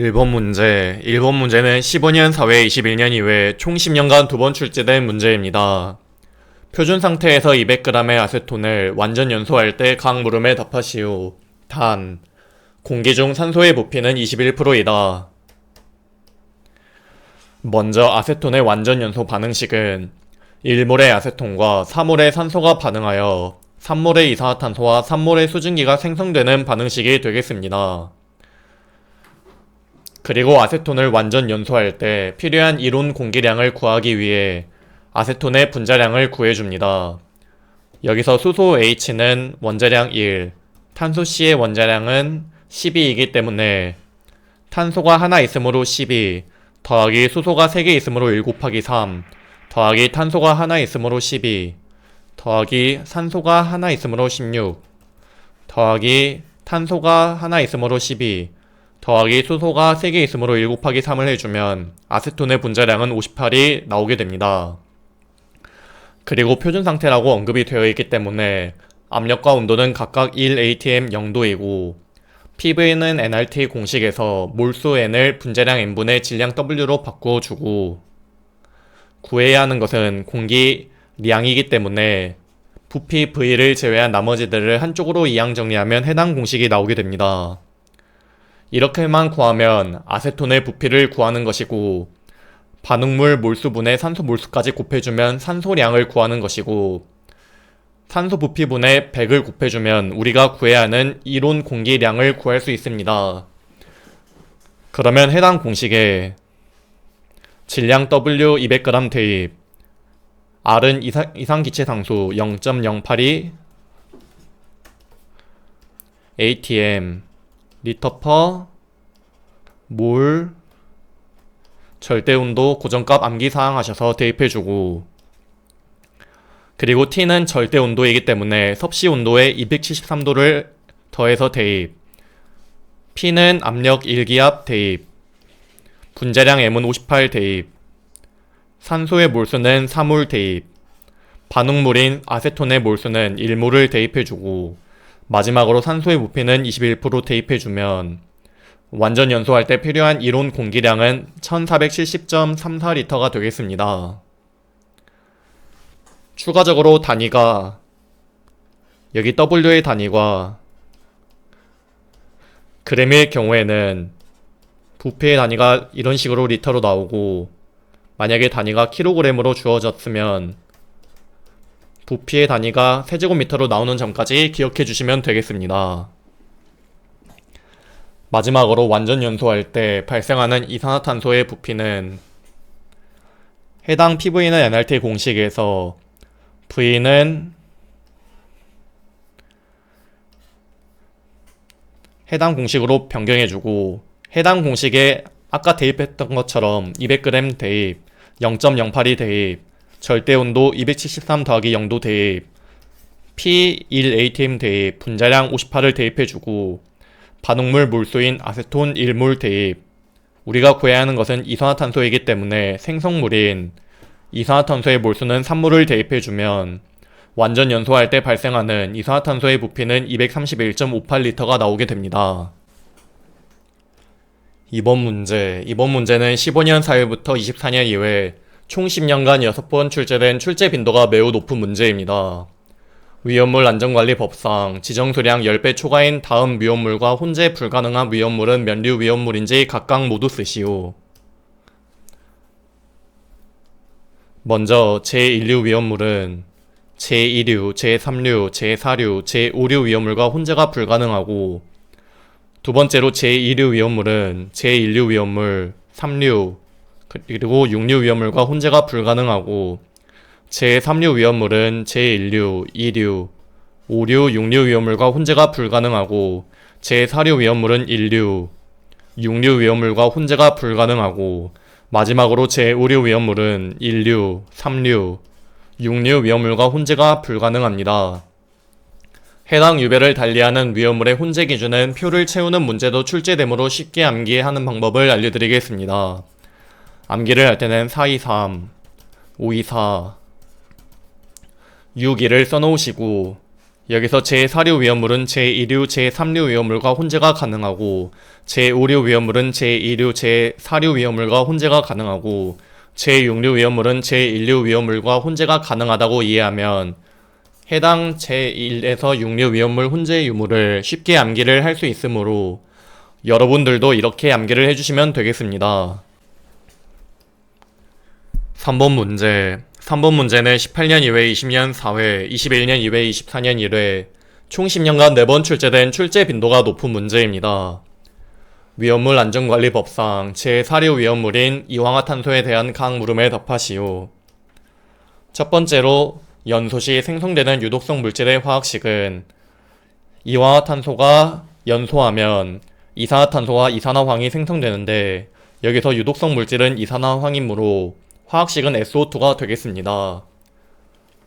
1번 문제. 1번 문제는 15년 4회 21년 이후에 총 10년간 두 번 출제된 문제입니다. 표준 상태에서 200g의 아세톤을 완전 연소할 때 각 물음에 답하시오. 단. 공기 중 산소의 부피는 21%이다. 먼저 아세톤의 완전 연소 반응식은 1몰의 아세톤과 4몰의 산소가 반응하여 3몰의 이산화탄소와 3몰의 수증기가 생성되는 반응식이 되겠습니다. 그리고 아세톤을 완전 연소할 때 필요한 이론 공기량을 구하기 위해 아세톤의 분자량을 구해줍니다. 여기서 수소 H는 원자량 1, 탄소 C의 원자량은 12이기 때문에 탄소가 하나 있으므로 12, 더하기 수소가 3개 있으므로 1 곱하기 3, 더하기 탄소가 하나 있으므로 12, 더하기 산소가 하나 있으므로 16, 더하기 탄소가 하나 있으므로 12, 더하기 수소가 3개 있으므로 1 곱하기 3을 해주면 아세톤의 분자량은 58이 나오게 됩니다. 그리고 표준 상태라고 언급이 되어 있기 때문에 압력과 온도는 각각 1atm 0도이고 PV는 nRT 공식에서 몰수 n을 분자량 n분의 질량 w로 바꿔주고 구해야 하는 것은 공기 량이기 때문에 부피 v를 제외한 나머지들을 한쪽으로 이항 정리하면 해당 공식이 나오게 됩니다. 이렇게만 구하면 아세톤의 부피를 구하는 것이고 반응물 몰수분의 산소 몰수까지 곱해주면 산소량을 구하는 것이고 산소 부피분의 100을 곱해주면 우리가 구해야 하는 이론 공기량을 구할 수 있습니다. 그러면 해당 공식에 질량 W 200g 대입 R은 이상, 이상기체 상수 0.082 ATM 리터 퍼 몰 절대 온도 고정값 암기 사항 하셔서 대입해 주고. 그리고 T는 절대 온도이기 때문에 섭씨 온도에 273도를 더해서 대입. P는 압력 1기압 대입. 분자량 M은 58 대입. 산소의 몰수는 3몰 대입. 반응물인 아세톤의 몰수는 1몰을 대입해 주고 마지막으로 산소의 부피는 21% 대입해주면 완전 연소할 때 필요한 이론 공기량은 1470.34리터가 되겠습니다. 추가적으로 단위가 여기 W의 단위가 그램일 경우에는 부피의 단위가 이런 식으로 리터로 나오고 만약에 단위가 킬로그램으로 주어졌으면 부피의 단위가 세제곱미터로 나오는 점까지 기억해 주시면 되겠습니다. 마지막으로 완전 연소할 때 발생하는 이산화탄소의 부피는 해당 PV는 NRT 공식에서 V는 해당 공식으로 변경해주고 해당 공식에 아까 대입했던 것처럼 200g 대입, 0.082 대입, 절대 온도 273 더하기 0도 대입, P1ATM 대입, 분자량 58을 대입해주고 반응물 몰수인 아세톤 1몰 대입 우리가 구해야 하는 것은 이산화탄소이기 때문에 생성물인 이산화탄소의 몰수는 3몰을 대입해주면 완전 연소할 때 발생하는 이산화탄소의 부피는 231.58리터가 나오게 됩니다. 이번 문제, 이번 문제는 15년 4일부터 24년 이후에 총 10년간 6번 출제된 출제 빈도가 매우 높은 문제입니다. 위험물 안전관리법상 지정 수량 10배 초과인 다음 위험물과 혼재 불가능한 위험물은 면류 위험물인지 각각 모두 쓰시오. 먼저 제1류 위험물은 제2류, 제3류, 제4류, 제5류 위험물과 혼재가 불가능하고 두 번째로 제2류 위험물은 제1류 위험물, 3류, 그리고 6류 위험물과 혼재가 불가능하고 제3류 위험물은 제1류, 2류, 5류, 6류 위험물과 혼재가 불가능하고 제4류 위험물은 1류, 6류 위험물과 혼재가 불가능하고 마지막으로 제5류 위험물은 1류, 3류, 6류 위험물과 혼재가 불가능합니다. 해당 유배를 달리하는 위험물의 혼재 기준은 표를 채우는 문제도 출제되므로 쉽게 암기하는 방법을 알려드리겠습니다. 암기를 할 때는 423, 524, 6, 2를 써놓으시고 여기서 제4류 위험물은 제2류, 제3류 위험물과 혼재가 가능하고 제5류 위험물은 제2류, 제4류 위험물과 혼재가 가능하고 제6류 위험물은 제1류 위험물과 혼재가 가능하다고 이해하면 해당 제1에서 6류 위험물 혼재 유무를 쉽게 암기를 할 수 있으므로 여러분들도 이렇게 암기를 해주시면 되겠습니다. 3번 문제 3번 문제는 18년 2회, 20년 4회, 21년 2회, 24년 1회 총 10년간 4번 출제된 출제 빈도가 높은 문제입니다. 위험물 안전관리법상 제4류 위험물인 이황화탄소에 대한 각 물음에 답하시오. 첫 번째로 연소 시 생성되는 유독성 물질의 화학식은 이황화탄소가 연소하면 이산화탄소와 이산화황이 생성되는데 여기서 유독성 물질은 이산화황이므로 화학식은 SO2가 되겠습니다.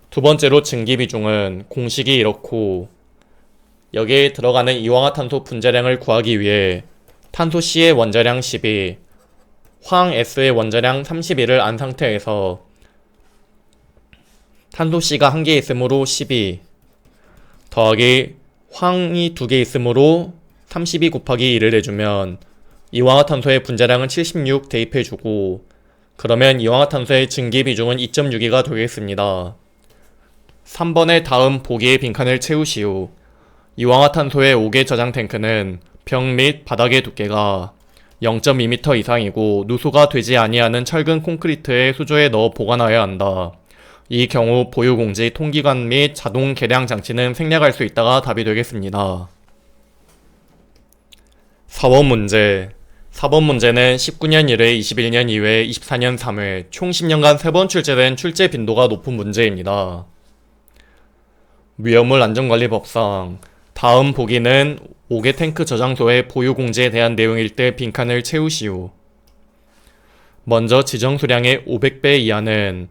두 번째로 증기 비중은 공식이 이렇고 여기에 들어가는 이황화탄소 분자량을 구하기 위해 탄소 C의 원자량 12, 황 S의 원자량 31을 안 상태에서 탄소 C가 한 개 있으므로 12 더하기 황이 두 개 있으므로 32 곱하기 1을 해주면 이황화탄소의 분자량은 76 대입해주고 그러면 이황화탄소의 증기 비중은 2.6이가 되겠습니다. 3번의 다음 보기의 빈칸을 채우시오. 이황화탄소의 5개 저장 탱크는 벽및 바닥의 두께가 0.2m 이상이고 누수가 되지 아니하는 철근 콘크리트의 수조에 넣어 보관하여야 한다. 이 경우 보유공지, 통기관 및 자동 계량 장치는 생략할 수 있다가 답이 되겠습니다. 4번 문제 4번 문제는 19년 1회, 21년 2회, 24년 3회 총 10년간 3번 출제된 출제 빈도가 높은 문제입니다. 위험물 안전관리법상 다음 보기는 5개 탱크 저장소의 보유 공지에 대한 내용일 때 빈칸을 채우시오. 먼저 지정 수량의 500배 이하는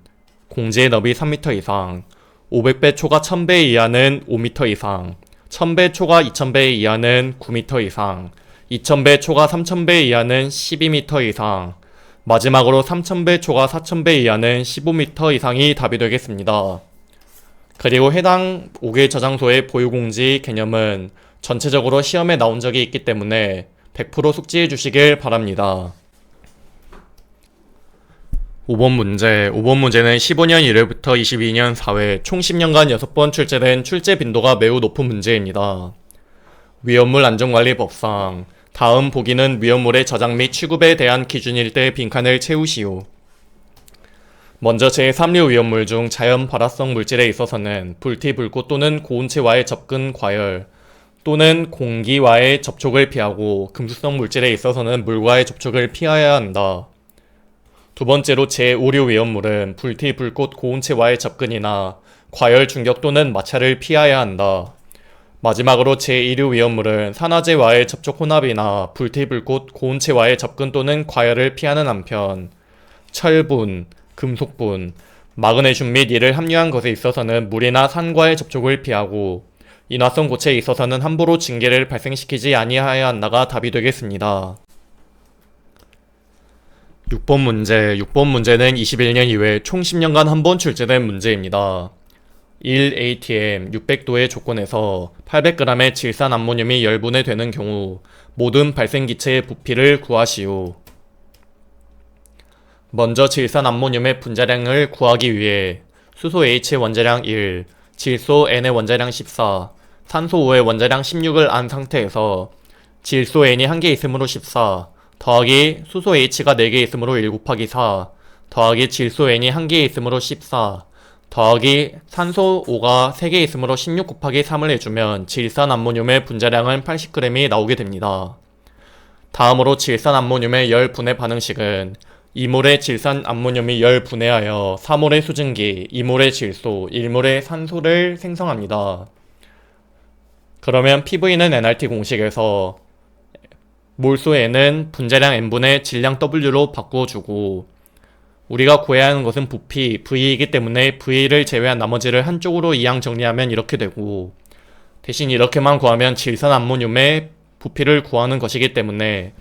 공지의 너비 3m 이상, 500배 초과 1000배 이하는 5m 이상, 1000배 초과 2000배 이하는 9m 이상, 2000배 초과 3000배 이하는 12m 이상, 마지막으로 3000배 초과 4000배 이하는 15m 이상이 답이 되겠습니다. 그리고 해당 5개 저장소의 보유공지 개념은 전체적으로 시험에 나온 적이 있기 때문에 100% 숙지해 주시길 바랍니다. 5번 문제. 5번 문제는 15년 1회부터 22년 4회 총 10년간 6번 출제된 출제 빈도가 매우 높은 문제입니다. 위험물 안전관리법상 다음 보기는 위험물의 저장 및 취급에 대한 기준일 때 빈칸을 채우시오. 먼저 제3류 위험물 중 자연 발화성 물질에 있어서는 불티, 불꽃 또는 고온체와의 접근 과열 또는 공기와의 접촉을 피하고 금수성 물질에 있어서는 물과의 접촉을 피하여야 한다. 두 번째로 제5류 위험물은 불티, 불꽃, 고온체와의 접근이나 과열 충격 또는 마찰을 피하여야 한다. 마지막으로 제2류 위험물은 산화제와의 접촉 혼합이나 불티, 불꽃, 고온체와의 접근 또는 과열을 피하는 한편 철분, 금속분, 마그네슘 및 이를 함유한 것에 있어서는 물이나 산과의 접촉을 피하고 인화성 고체에 있어서는 함부로 징계를 발생시키지 아니하여야 한다가 답이 되겠습니다. 6번 문제 6번 문제는 21년 이후에 총 10년간 한 번 출제된 문제입니다. 1ATM 600도의 조건에서 800g의 질산 암모늄이 열분해 되는 경우 모든 발생 기체의 부피를 구하시오. 먼저 질산 암모늄의 분자량을 구하기 위해 수소 H의 원자량 1, 질소 N의 원자량 14, 산소 5의 원자량 16을 안 상태에서 질소 N이 1개 있으므로 14, 더하기 수소 H가 4개 있으므로 1 곱하기 4, 더하기 질소 N이 1개 있으므로 14, 더하기 산소 5가 3개 있으므로 16 곱하기 3을 해주면 질산 암모늄의 분자량은 80g이 나오게 됩니다. 다음으로 질산 암모늄의 열 분해 반응식은 2몰의 질산 암모늄이 열 분해하여 4몰의 수증기, 2몰의 질소, 1몰의 산소를 생성합니다. 그러면 PV는 NRT 공식에서 몰수 N은 분자량 N분의 질량 W로 바꾸어주고 우리가 구해야 하는 것은 부피 V이기 때문에 V를 제외한 나머지를 한쪽으로 이항 정리하면 이렇게 되고 대신 이렇게만 구하면 질산 암모늄의 부피를 구하는 것이기 때문에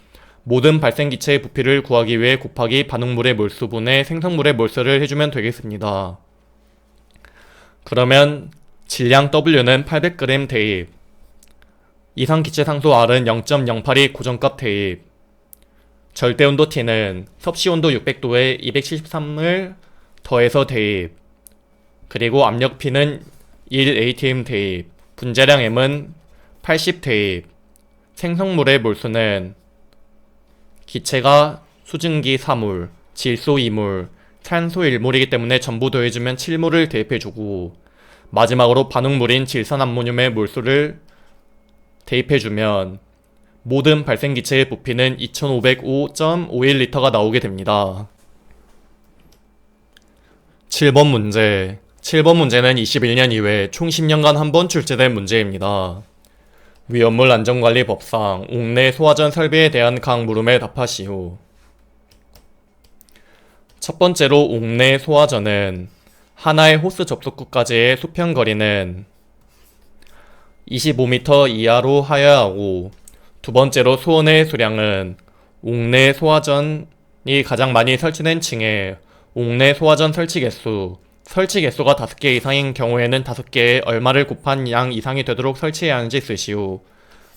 모든 발생 기체의 부피를 구하기 위해 곱하기 반응물의 몰수분의 생성물의 몰수를 해주면 되겠습니다. 그러면 질량 W는 800g 대입. 이상 기체 상수 R은 0.082 고정값 대입. 절대 온도 T는 섭씨 온도 600도에 273을 더해서 대입. 그리고 압력 P는 1 ATM 대입. 분자량 M은 80 대입. 생성물의 몰수는 기체가 수증기 4물, 질소 2물, 산소 1물이기 때문에 전부 더해주면 7물을 대입해주고 마지막으로 반응물인 질산암모늄의 몰수를 대입해주면 모든 발생 기체의 부피는 2505.51리터가 나오게 됩니다. 7번 문제 7번 문제는 21년 이후에 총 10년간 한 번 출제된 문제입니다. 위험물 안전관리 법상 옥내 소화전 설비에 대한 각 물음에 답하시오. 첫 번째로 옥내 소화전은 하나의 호스 접속구까지의 수평 거리는 25m 이하로 하여야 하고 두 번째로 소원의 수량은 옥내 소화전이 가장 많이 설치된 층에 옥내 소화전 설치 개수 설치 개수가 5개 이상인 경우에는 5개에 얼마를 곱한 양 이상이 되도록 설치해야 하는지 쓰시오.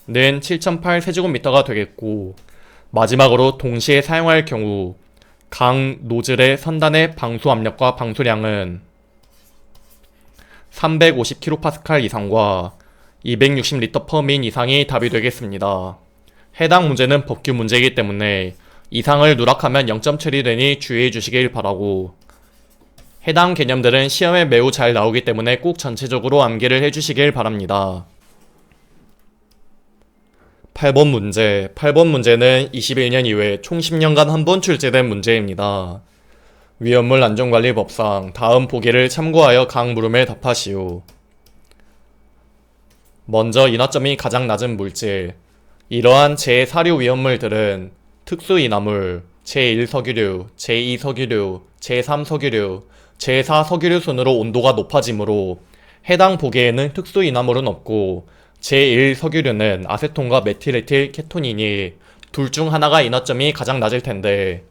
는 7008 세제곱미터가 되겠고 마지막으로 동시에 사용할 경우 강 노즐의 선단의 방수 압력과 방수량은 350kPa 이상과 260L per min 이상이 답이 되겠습니다. 해당 문제는 법규 문제이기 때문에 이상을 누락하면 0점 처리되니 주의해 주시길 바라고 해당 개념들은 시험에 매우 잘 나오기 때문에 꼭 전체적으로 암기를 해주시길 바랍니다. 8번 문제. 8번 문제는 21년 이후에 총 10년간 한 번 출제된 문제입니다. 위험물 안전관리법상 다음 보기를 참고하여 각 물음에 답하시오. 먼저 인화점이 가장 낮은 물질. 이러한 제4류 위험물들은 특수인화물, 제1석유류, 제2석유류, 제3석유류, 제4석유류 순으로 온도가 높아지므로 해당 보기에는 특수인화물은 없고 제1석유류는 아세톤과 메틸에틸 케토닌이 둘중 하나가 인화점이 가장 낮을 텐데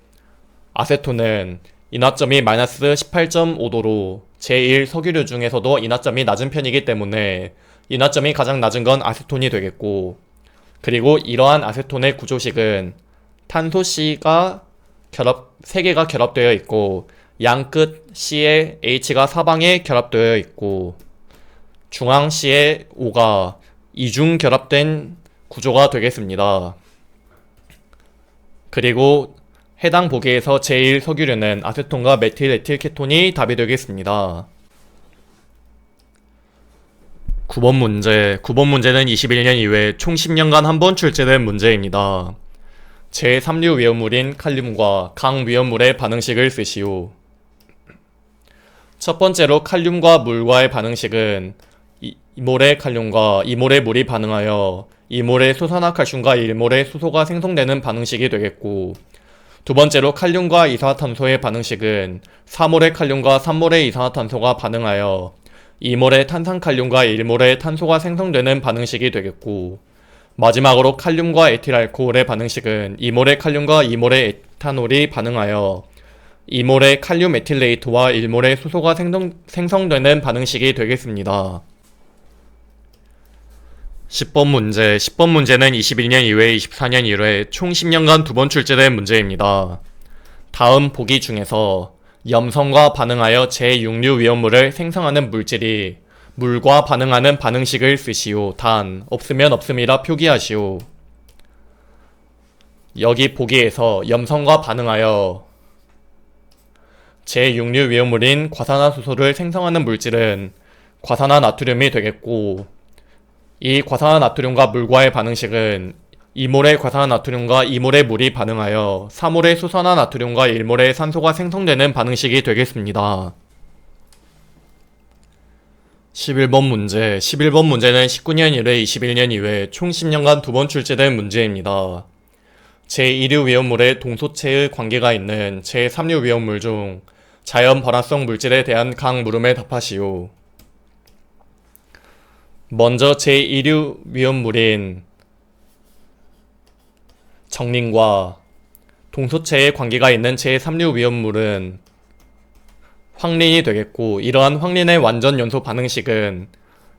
아세톤은 인화점이 마이너스 18.5도로 제1석유류 중에서도 인화점이 낮은 편이기 때문에 인화점이 가장 낮은 건 아세톤이 되겠고 그리고 이러한 아세톤의 구조식은 탄소 C가 결합 3개가 결합되어 있고 양끝 C에 H가 사방에 결합되어 있고 중앙 C에 O가 이중 결합된 구조가 되겠습니다. 그리고 해당 보기에서 제1 석유류는 아세톤과 메틸 에틸 케톤이 답이 되겠습니다. 9번 문제. 9번 문제는 21년 이후에 총 10년간 한 번 출제된 문제입니다. 제3류 위험물인 칼륨과 강 위험물의 반응식을 쓰시오. 첫 번째로 칼륨과 물과의 반응식은 이몰의 칼륨과 이몰의 물이 반응하여 이몰의 수산화칼슘과 일몰의 수소가 생성되는 반응식이 되겠고 두 번째로 칼륨과 이산화탄소의 반응식은 3몰의 칼륨과 3몰의 이산화탄소가 반응하여 2몰의 탄산칼륨과 1몰의 탄소가 생성되는 반응식이 되겠고 마지막으로 칼륨과 에틸알코올의 반응식은 2몰의 칼륨과 2몰의 에탄올이 반응하여 2몰의 칼륨 에틸레이트와 1몰의 수소가 생성, 생성되는 반응식이 되겠습니다. 10번 문제. 10번 문제는 21년 이후에 24년 1회 총 10년간 두 번 출제된 문제입니다. 다음 보기 중에서 염성과 반응하여 제6류 위험물을 생성하는 물질이 물과 반응하는 반응식을 쓰시오. 단, 없으면 없음이라 표기하시오. 여기 보기에서 염성과 반응하여 제6류 위험물인 과산화수소를 생성하는 물질은 과산화나트륨이 되겠고 이 과산화나트륨과 물과의 반응식은 2몰의 과산화 나트륨과 2몰의 물이 반응하여 3몰의 수산화 나트륨과 1몰의 산소가 생성되는 반응식이 되겠습니다. 11번 문제 11번 문제는 19년 1회 21년 2회 총 10년간 두 번 출제된 문제입니다. 제1류 위험물의 동소체의 관계가 있는 제3류 위험물 중 자연 발화성 물질에 대한 각 물음에 답하시오. 먼저 제1류 위험물인 정린과 동소체의 관계가 있는 제3류 위험물은 황린이 되겠고 이러한 황린의 완전 연소 반응식은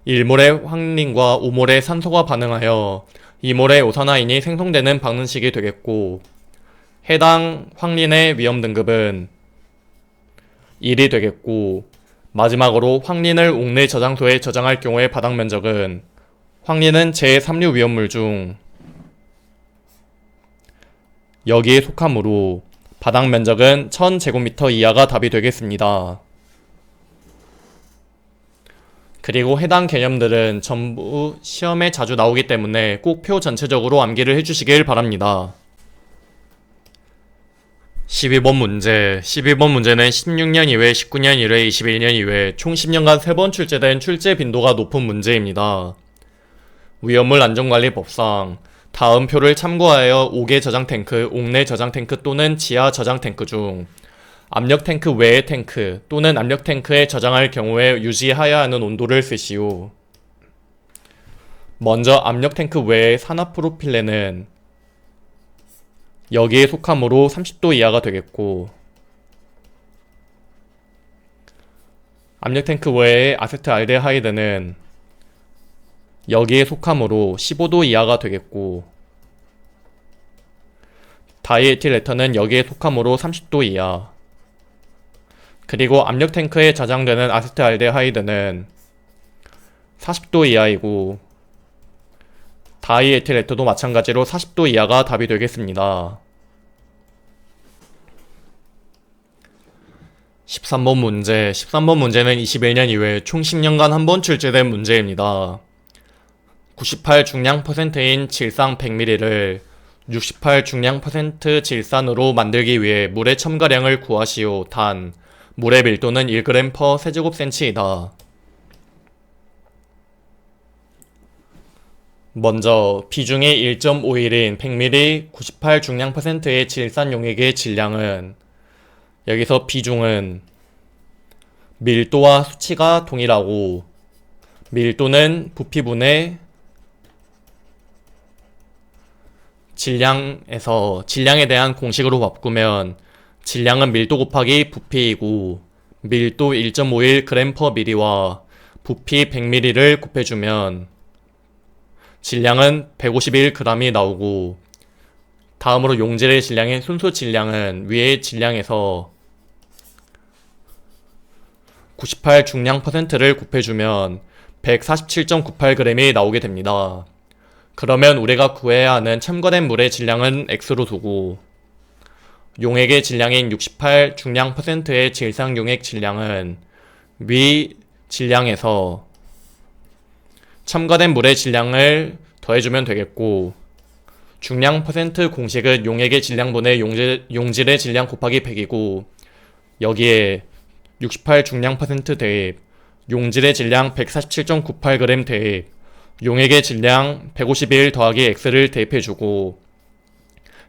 1몰의 황린과 5몰의 산소가 반응하여 2몰의 오산화인이 생성되는 방정식이 되겠고 해당 황린의 위험 등급은 1이 되겠고 마지막으로 황린을 옥내 저장소에 저장할 경우의 바닥 면적은 황린은 제3류 위험물 중 여기에 속하므로 바닥 면적은 1000제곱미터 이하가 답이 되겠습니다. 그리고 해당 개념들은 전부 시험에 자주 나오기 때문에 꼭 표 전체적으로 암기를 해주시길 바랍니다. 12번 문제. 12번 문제는 16년 이외, 19년 이외, 21년 이외 총 10년간 3번 출제된 출제 빈도가 높은 문제입니다. 위험물 안전관리법상 다음 표를 참고하여 옥외 저장 탱크, 옥내 저장 탱크 또는 지하 저장 탱크 중 압력 탱크 외의 탱크 또는 압력 탱크에 저장할 경우에 유지하여야 하는 온도를 쓰시오. 먼저 압력 탱크 외의 산화 프로필렌은 여기에 속함으로 30도 이하가 되겠고 압력 탱크 외의 아세트 알데하이드는 여기에 속함으로 15도 이하가 되겠고 다이에틸레터는 여기에 속함으로 30도 이하 그리고 압력 탱크에 저장되는 아세트알데하이드는 40도 이하이고 다이에틸레터도 마찬가지로 40도 이하가 답이 되겠습니다. 13번 문제 13번 문제는 21년 이후에 총 10년간 한 번 출제된 문제입니다. 98 중량 퍼센트인 질산 100ml를 68 중량 퍼센트 질산으로 만들기 위해 물의 첨가량을 구하시오. 단, 물의 밀도는 1g per 세제곱센치이다. 먼저 비중이 1.51인 100ml 98 중량 퍼센트의 질산 용액의 질량은 여기서 비중은 밀도와 수치가 동일하고 밀도는 부피분의 질량에서 질량에 대한 공식으로 바꾸면 질량은 밀도 곱하기 부피이고 밀도 1.51g per ml와 부피 100ml를 곱해주면 질량은 151g이 나오고 다음으로 용질의 질량인 순수 질량은 위의 질량에서 98 중량 퍼센트를 곱해주면 147.98g이 나오게 됩니다. 그러면 우리가 구해야 하는 첨가된 물의 질량은 x로 두고 용액의 질량인 68 중량 퍼센트의 질상 용액 질량은 위 질량에서 첨가된 물의 질량을 더해주면 되겠고 중량 퍼센트 공식은 용액의 질량분의 용질, 용질의 질량 곱하기 100이고 여기에 68 중량 퍼센트 대입 용질의 질량 147.98g 대입 용액의 질량 151 더하기 x를 대입해주고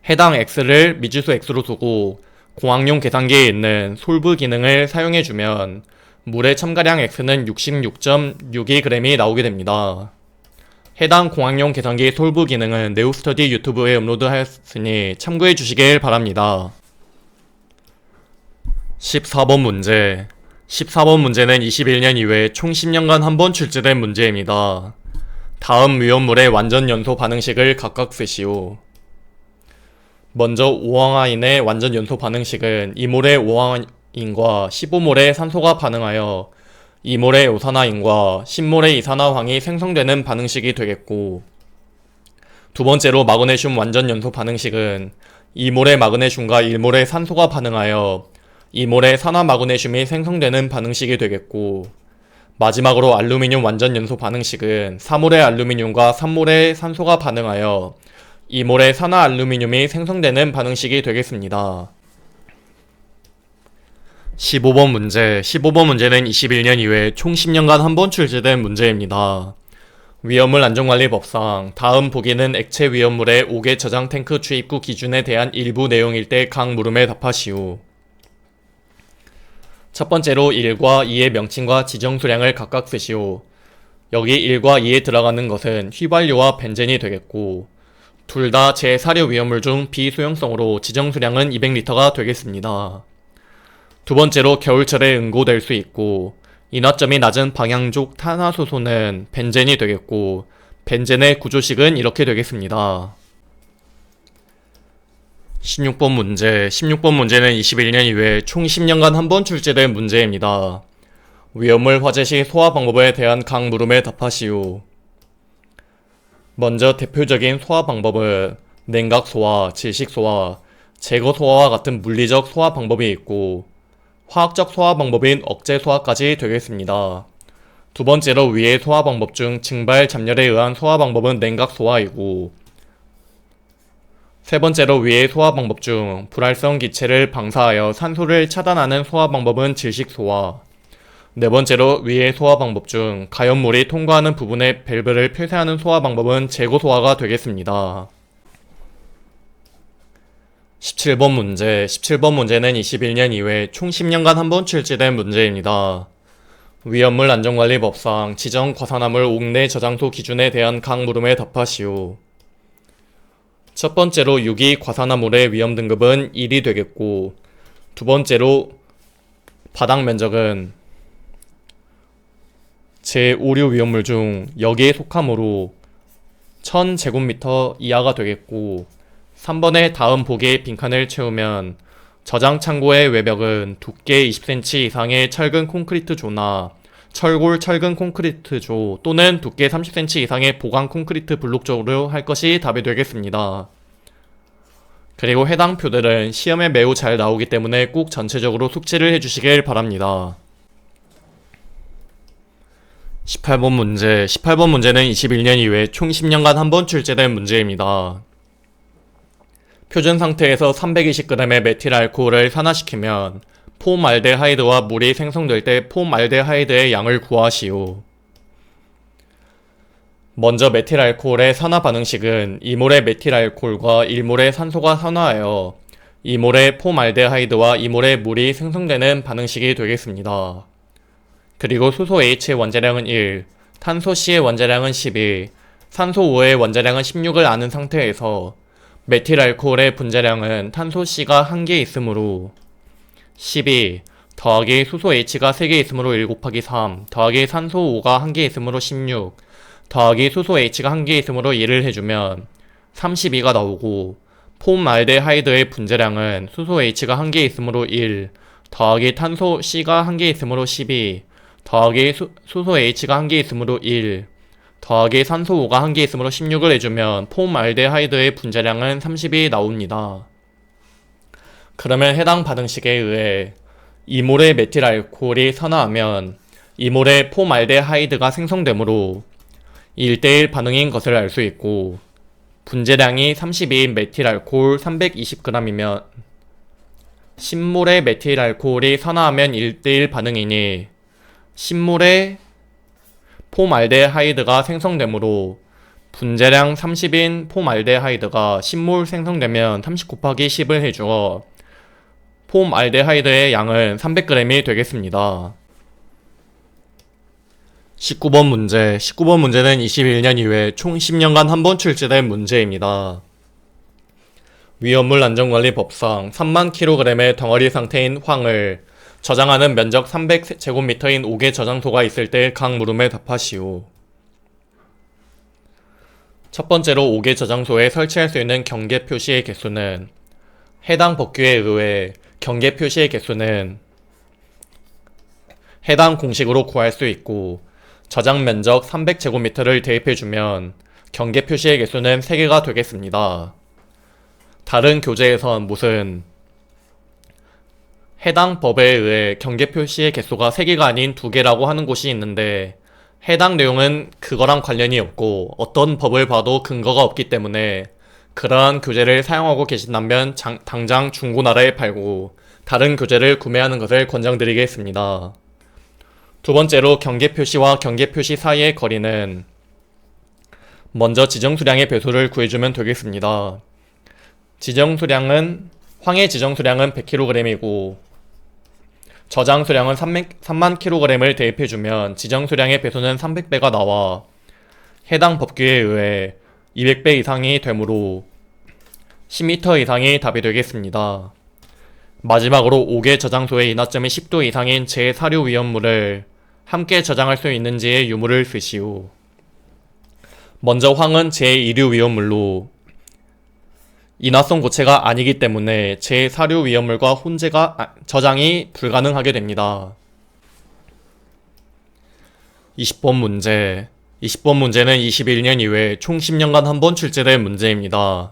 해당 x를 미지수 x로 두고 공학용 계산기에 있는 솔브 기능을 사용해주면 물의 첨가량 x는 66.62g이 나오게 됩니다. 해당 공학용 계산기 솔브 기능은 네오스터디 유튜브에 업로드하였으니 참고해 주시길 바랍니다. 14번 문제 14번 문제는 21년 이후에 총 10년간 한 번 출제된 문제입니다. 다음 위험물의 완전 연소 반응식을 각각 쓰시오. 먼저 오황화인의 완전 연소 반응식은 2몰의 오황화인과 15몰의 산소가 반응하여 2몰의 오산화인과 10몰의 이산화황이 생성되는 반응식이 되겠고 두 번째로 마그네슘 완전 연소 반응식은 2몰의 마그네슘과 1몰의 산소가 반응하여 2몰의 산화 마그네슘이 생성되는 반응식이 되겠고 마지막으로 알루미늄 완전 연소 반응식은 3몰의 알루미늄과 3몰의 산소가 반응하여 2몰의 산화 알루미늄이 생성되는 반응식이 되겠습니다. 15번 문제 15번 문제는 21년 이후에 총 10년간 한 번 출제된 문제입니다. 위험물 안전관리법상 다음 보기는 액체 위험물의 5개 저장 탱크 주입구 기준에 대한 일부 내용일 때 각 물음에 답하시오. 첫 번째로 1과 2의 명칭과 지정 수량을 각각 쓰시오. 여기 1과 2에 들어가는 것은 휘발유와 벤젠이 되겠고 둘 다 제사료 위험물 중 비소용성으로 지정 수량은 200리터가 되겠습니다. 두 번째로 겨울철에 응고될 수 있고 인화점이 낮은 방향족 탄화수소는 벤젠이 되겠고 벤젠의 구조식은 이렇게 되겠습니다. 16번 문제 16번 문제는 21년 이후에 총 10년간 한 번 출제된 문제입니다. 위험물 화재 시 소화 방법에 대한 각 물음에 답하시오. 먼저 대표적인 소화 방법은 냉각 소화, 질식 소화, 제거 소화와 같은 물리적 소화 방법이 있고 화학적 소화 방법인 억제 소화까지 되겠습니다. 두 번째로 위의 소화 방법 중 증발 잠열에 의한 소화 방법은 냉각 소화이고 세 번째로 위의 소화 방법 중 불활성 기체를 방사하여 산소를 차단하는 소화 방법은 질식 소화 네 번째로 위의 소화 방법 중 가연물이 통과하는 부분에 밸브를 폐쇄하는 소화 방법은 제거 소화가 되겠습니다. 17번 문제 17번 문제는 21년 이후에 총 10년간 한 번 출제된 문제입니다. 위험물 안전관리법상 지정 과산화물 옥내 저장소 기준에 대한 각 물음에 답하시오. 첫 번째로 유기 과산화물의 위험 등급은 1이 되겠고 두 번째로 바닥 면적은 제5류 위험물 중 여기에 속함으로 1000제곱미터 이하가 되겠고 3번의 다음 보기의 빈칸을 채우면 저장 창고의 외벽은 두께 20cm 이상의 철근 콘크리트 조나 철골 철근 콘크리트 조 또는 두께 30cm 이상의 보강 콘크리트 블록 조로 할 것이 답이 되겠습니다. 그리고 해당 표들은 시험에 매우 잘 나오기 때문에 꼭 전체적으로 숙지를 해주시길 바랍니다. 18번 문제 18번 문제는 21년 이후에 총 10년간 한 번 출제된 문제입니다. 표준 상태에서 320g의 메틸 알코올을 산화시키면 폼알데하이드와 물이 생성될 때 폼알데하이드의 양을 구하시오. 먼저 메틸 알코올의 산화 반응식은 2몰의 메틸 알코올과 1몰의 산소가 산화하여 2몰의 폼알데하이드와 2몰의 물이 생성되는 반응식이 되겠습니다. 그리고 수소 H의 원자량은 1, 탄소 C의 원자량은 12, 산소 5의 원자량은 16을 아는 상태에서 메틸 알코올의 분자량은 탄소 C가 1개 있으므로 12 더하기 수소 H가 3개 있으므로 1 곱하기 3 더하기 산소 5가 1개 있으므로 16 더하기 수소 H가 1개 있으므로 1을 해주면 32가 나오고 폼 알데하이드의 분자량은 수소 H가 1개 있으므로 1 더하기 탄소 C가 1개 있으므로 12 더하기 수, 수소 H가 1개 있으므로 1 더하기 산소 5가 1개 있으므로 16을 해주면 폼 알데하이드의 분자량은 30이 나옵니다. 그러면 해당 반응식에 의해 2몰의 메틸 알코올이 산화하면 2몰의 폼알데하이드가 생성되므로 1대1 반응인 것을 알 수 있고 분재량이 32인 메틸 알코올 320g이면 10몰의 메틸 알코올이 산화하면 1대1 반응이니 10몰의 폼알데하이드가 생성되므로 분재량 30인 폼알데하이드가 10몰 생성되면 30 곱하기 10을 해주어 폼 알데하이드의 양은 300g이 되겠습니다. 19번 문제 19번 문제는 21년 이후에 총 10년간 한 번 출제된 문제입니다. 위험물 안전관리법상 3만 kg의 덩어리 상태인 황을 저장하는 면적 300제곱미터인 5개 저장소가 있을 때 각 물음에 답하시오. 첫 번째로 5개 저장소에 설치할 수 있는 경계 표시의 개수는 해당 법규에 의해 경계 표시의 개수는 해당 공식으로 구할 수 있고 저장 면적 300제곱미터를 대입해주면 경계 표시의 개수는 3개가 되겠습니다. 다른 교재에선 무슨 해당 법에 의해 경계 표시의 개수가 3개가 아닌 2개라고 하는 곳이 있는데 해당 내용은 그거랑 관련이 없고 어떤 법을 봐도 근거가 없기 때문에 그러한 교재를 사용하고 계신다면 장, 당장 중고나라에 팔고 다른 교재를 구매하는 것을 권장드리겠습니다. 두 번째로 경계 표시와 경계 표시 사이의 거리는 먼저 지정 수량의 배수를 구해주면 되겠습니다. 지정 수량은 황의 지정 수량은 100kg이고 저장 수량은 300, 3만 kg을 대입해주면 지정 수량의 배수는 300배가 나와 해당 법규에 의해 200배 이상이 되므로 10m 이상이 답이 되겠습니다. 마지막으로 5개 저장소의 인하점이 10도 이상인 제 사료 위험물을 함께 저장할 수 있는지의 유무를 쓰시오. 먼저 황은 제1류 위험물로 인화성 고체가 아니기 때문에 제4류 위험물과 혼재가 아, 저장이 불가능하게 됩니다. 20번 문제 20번 문제는 21년 이후에 총 10년간 한 번 출제된 문제입니다.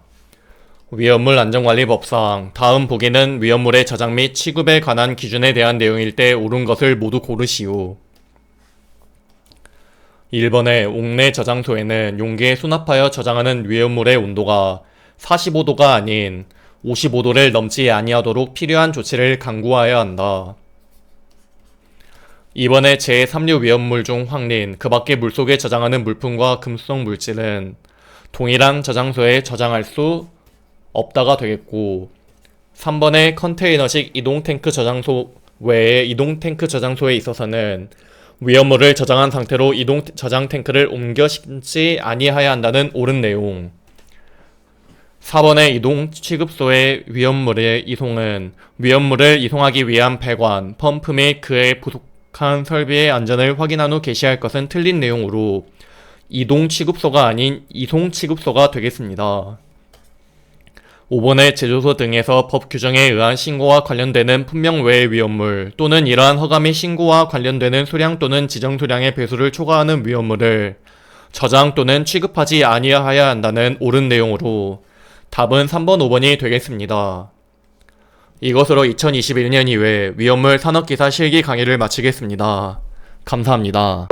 위험물 안전관리법상 다음 보기는 위험물의 저장 및 취급에 관한 기준에 대한 내용일 때 옳은 것을 모두 고르시오. 1번의 옥내 저장소에는 용기에 수납하여 저장하는 위험물의 온도가 45도가 아닌 55도를 넘지 아니하도록 필요한 조치를 강구하여야 한다. 2번의 제3류 위험물 중 황린, 그 밖의 물속에 저장하는 물품과 금속 물질은 동일한 저장소에 저장할 수 없다가 되겠고 3번의 컨테이너식 이동 탱크 저장소 외에 이동 탱크 저장소에 있어서는 위험물을 저장한 상태로 이동 저장 탱크를 옮겨 심지 아니하여야 한다는 옳은 내용. 4번의 이동 취급소의 위험물의 이송은 위험물을 이송하기 위한 배관, 펌프 및 그의 부속 한 설비의 안전을 확인한 후 개시할 것은 틀린 내용으로 이동 취급소가 아닌 이송 취급소가 되겠습니다. 5번의 제조소 등에서 법 규정에 의한 신고와 관련되는 품명 외의 위험물 또는 이러한 허가 및 신고와 관련되는 수량 또는 지정 수량의 배수를 초과하는 위험물을 저장 또는 취급하지 아니하여야 한다는 옳은 내용으로 답은 3번, 5번이 되겠습니다. 이것으로 2021년 이후에 위험물 산업기사 실기 강의를 마치겠습니다. 감사합니다.